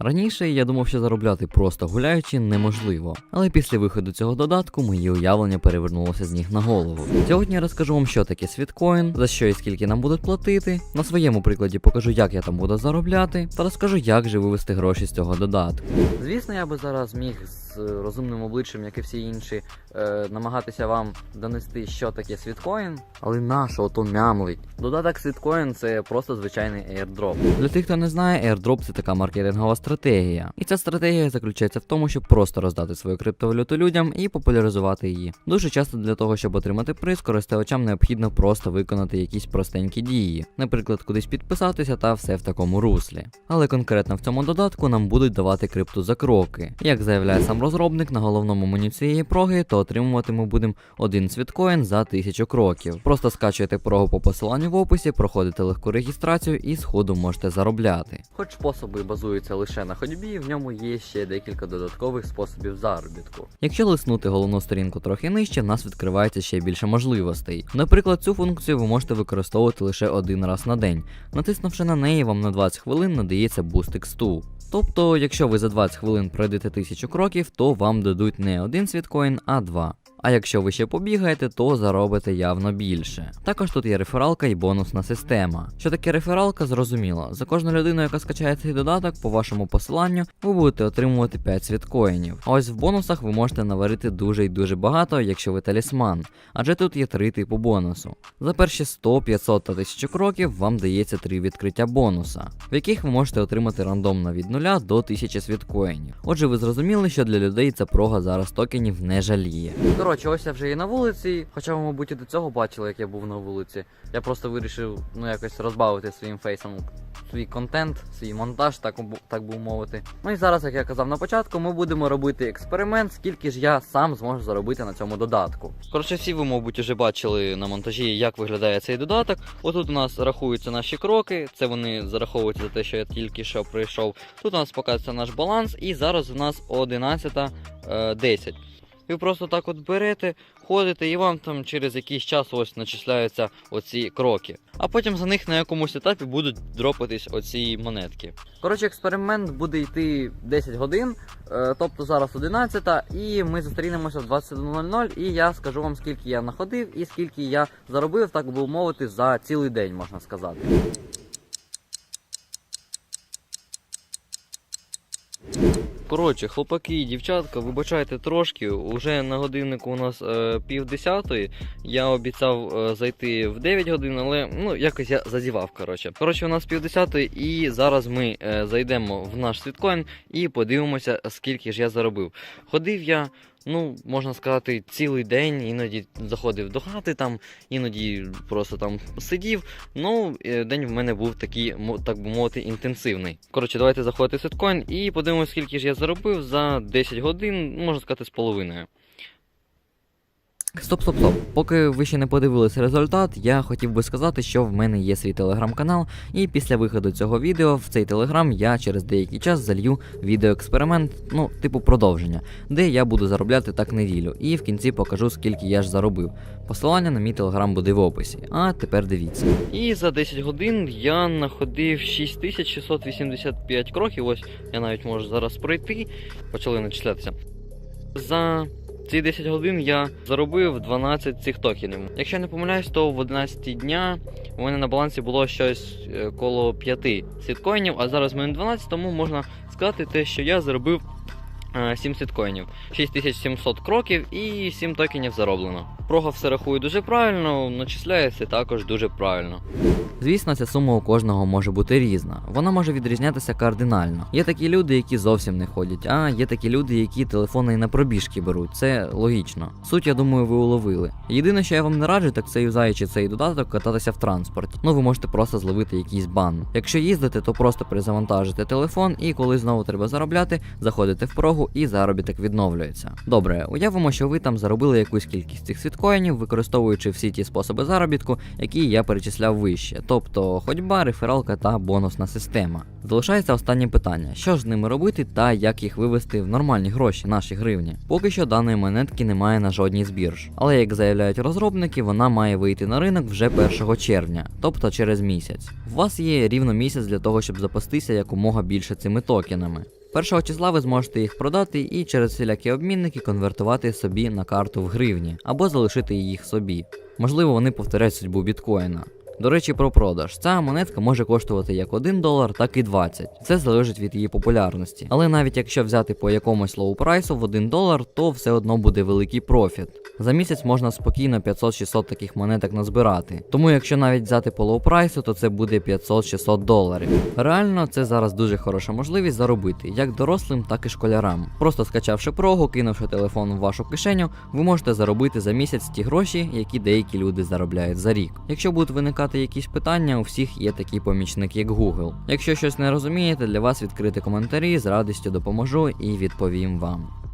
Раніше я думав, що заробляти просто гуляючи неможливо, але після виходу цього додатку мої уявлення перевернулося з ніг на голову. Сьогодні я розкажу вам, що таке світкоін, за що і скільки нам будуть платити. На своєму прикладі покажу, як я там буду заробляти, та розкажу, як же вивести гроші з цього додатку. Звісно, я би зараз міг з е, розумним обличчям, як і всі інші, е, намагатися вам донести, що таке світкоін, але нащо ото мямлить? Додаток світкоін це просто звичайний airdrop. Для тих, хто не знає, airdrop це така маркетингова стратегія. І ця стратегія заключається в тому, щоб просто роздати свою криптовалюту людям і популяризувати її. Дуже часто для того, щоб отримати приз, користувачам необхідно просто виконати якісь простенькі дії, наприклад, кудись підписатися та все в такому руслі. Але конкретно в цьому додатку нам будуть давати крипту за кроки. Як заявляє сам розробник на головному меню цієї проги, то отримувати ми будемо один світкоін за тисячу кроків. Просто скачуєте прогу по посиланню в описі, проходите легку реєстрацію і сходу можете заробляти. Хоч способи базуються лише на ходьбі, в ньому є ще декілька додаткових способів заробітку. Якщо лиснути головну сторінку трохи нижче, в нас відкривається ще більше можливостей. Наприклад, цю функцію ви можете використовувати лише один раз на день. Натиснувши на неї, вам на 20 хвилин надається бустик стул. Тобто, якщо ви за 20 хвилин пройдете 1000 кроків, то вам дадуть не один світкоін, а два. А якщо ви ще побігаєте, то заробите явно більше. Також тут є рефералка і бонусна система. Що таке рефералка, зрозуміло. За кожну людину, яка скачає цей додаток, по вашому посиланню, ви будете отримувати 5 світкоїнів. А ось в бонусах ви можете наварити дуже і дуже багато, якщо ви талісман. Адже тут є три типу бонусу. За перші 100, 500 та 1000 кроків вам дається три відкриття бонуса, в яких ви можете отримати рандомно від 0 до 1000 світкоїнів. Отже, ви зрозуміли, що для людей ця прога зараз токенів не жаліє. Коротше, ось я вже і на вулиці, хоча ви, мабуть, і до цього бачили, як я був на вулиці. Я просто вирішив ну якось розбавити своїм фейсом свій контент, свій монтаж, так, так би мовити. Ну і зараз, як я казав на початку, ми будемо робити експеримент, скільки ж я сам зможу заробити на цьому додатку. Коротше, всі ви, мабуть, вже бачили на монтажі, як виглядає цей додаток. Отут у нас рахуються наші кроки, це вони зараховуються за те, що я тільки що прийшов. Тут у нас показується наш баланс, і зараз у нас 11.10. Ви просто так от берете, ходите, і вам там через якийсь час ось начисляються оці кроки. А потім за них на якомусь етапі будуть дропатись оці монетки. Коротше, експеримент буде йти 10 годин, е, тобто зараз 11, і ми зустрінемося в 21.00, і я скажу вам, скільки я находив і скільки я заробив, так би мовити, за цілий день, можна сказати. Коротше, хлопаки і дівчатка, вибачайте трошки. Уже на годиннику у нас е, пів десятої. Я обіцяв е, зайти в 9 годин, але ну якось я зазівав. Коротше, коротше, у нас пів десятої, і зараз ми е, зайдемо в наш світкоін і подивимося, скільки ж я заробив. Ходив я. Ну, можна сказати, цілий день, іноді заходив до хати, там, іноді просто там сидів. Ну, е, день в мене був такий, так би мовити, інтенсивний. Коротше, давайте заходити в сеткоін і подивимося, скільки ж я заробив за 10 годин, можна сказати, з половиною. Стоп, стоп, стоп. Поки ви ще не подивилися результат, я хотів би сказати, що в мене є свій телеграм-канал, і після виходу цього відео в цей телеграм я через деякий час залью відеоексперимент, ну, типу продовження, де я буду заробляти так неділю, і в кінці покажу, скільки я ж заробив. Посилання на мій телеграм буде в описі. А тепер дивіться. І за 10 годин я находив 6685 кроків. Ось я навіть можу зараз пройти. Почали начислятися. За ці 10 годин я заробив 12 цих токенів. Якщо я не помиляюсь, то в 11 дня у мене на балансі було щось е, коло 5 сіткоїнів, а зараз в мене 12, тому можна сказати те, що я заробив е, 7 сіткоїнів, 6700 кроків і 7 токенів зароблено. Прога все рахує дуже правильно, начисляється також дуже правильно. Звісно, ця сума у кожного може бути різна. Вона може відрізнятися кардинально. Є такі люди, які зовсім не ходять, а є такі люди, які телефони і на пробіжки беруть. Це логічно. Суть, я думаю, ви уловили. Єдине, що я вам не раджу, так це юзаючи цей додаток, кататися в транспорті. Ну ви можете просто зловити якийсь бан. Якщо їздите, то просто перезавантажите телефон, і коли знову треба заробляти, заходите в прогу прогу і заробіток відновлюється. Добре, уявимо, що ви там заробили якусь кількість цих світкоїнів, використовуючи всі ті способи заробітку, які я перечисляв вище, тобто ходьба, рефералка та бонусна система. Залишається останнє питання: що ж з ними робити та як їх вивести в нормальні гроші, наші гривні. Поки що даної монетки немає на жодній з бірж, але як заявляють розробники, вона має вийти на ринок вже 1 червня, тобто через місяць. У вас є рівно місяць для того, щоб запастися якомога більше цими токенами. Першого числа ви зможете їх продати і через всілякі обмінники конвертувати собі на карту в гривні або залишити їх собі. Можливо, вони повторять судьбу біткоїна. До речі, про продаж. Ця монетка може коштувати як 1 долар, так і 20. Це залежить від її популярності. Але навіть якщо взяти по якомусь лоу прайсу в 1 долар, то все одно буде великий профіт. За місяць можна спокійно 500-600 таких монеток назбирати. Тому якщо навіть взяти по лоу прайсу, то це буде 500-600 доларів. Реально, це зараз дуже хороша можливість заробити як дорослим, так і школярам. Просто скачавши прогу, кинувши телефон в вашу кишеню, ви можете заробити за місяць ті гроші, які деякі люди заробляють за рік. Якщо будуть виникати якісь питання, у всіх є такий помічник, як Google. Якщо щось не розумієте, для вас відкрити коментарі, з радістю допоможу і відповім вам.